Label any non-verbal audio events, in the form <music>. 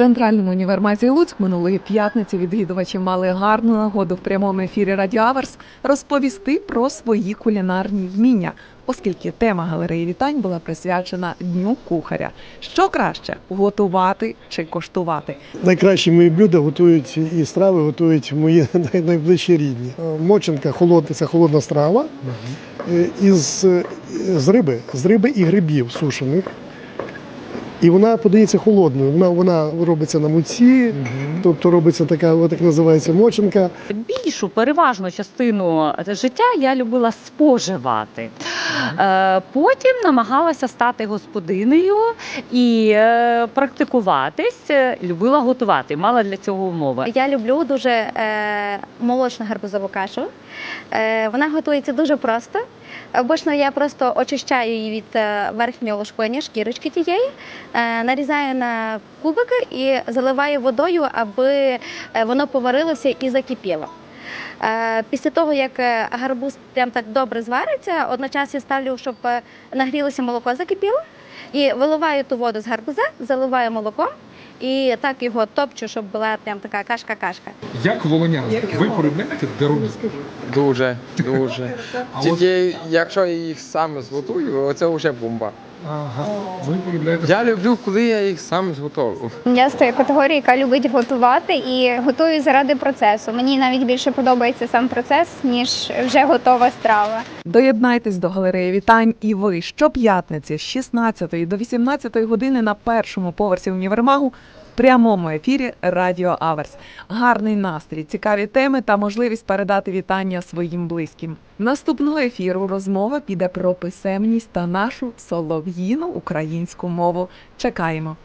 центральному універмазі Луцьк минулої п'ятниці відвідувачі мали гарну нагоду в прямому ефірі Радіо Аверс розповісти про свої кулінарні вміння, оскільки тема галереї вітань була присвячена Дню кухаря. Що краще готувати чи коштувати? Найкращі мої блюда готують і страви готують мої <laughs> найближчі рідні. Е, Моченка холодна це холодна страва е, із е, з риби, з риби і грибів сушених. І вона подається холодною. Вона, вона робиться на муці, тобто робиться така, от як називається моченка. Більшу переважну частину життя я любила споживати. Е, Потім намагалася стати господинею і е, практикуватись. Е, Любила готувати, мала для цього умови. Я люблю дуже молочну гарбузову кашу. Вона готується дуже просто. Обично я просто очищаю її від е, верхнього ложкування, шкірочки тієї, е, нарізаю на кубики і заливаю водою, аби е, воно поварилося і закипіло. Е, Після того, як е, гарбуз прям так добре звариться, одночасно ставлю, щоб е, нагрілося молоко закипіло, і виливаю ту воду з гарбуза, заливаю молоком і так його топчу, щоб була прям така кашка-кашка. Як волоня ви полюбляєте деруни? Дуже, дуже. <laughs> Тільки якщо я їх саме зготую, це вже бомба. Ага, ви полюбляєте Я люблю, коли я їх сам зготовлю. Я з тої категорії, яка любить готувати і готую заради процесу. Мені навіть більше подобається сам процес, ніж вже готова страва. Доєднайтесь до галереї вітань і ви щоп'ятниці з 16 до 18 години на першому поверсі універмагу прямому ефірі Радіо Аверс. Гарний настрій, цікаві теми та можливість передати вітання своїм близьким. Наступного ефіру розмова піде про писемність та нашу солов'їну українську мову. Чекаємо.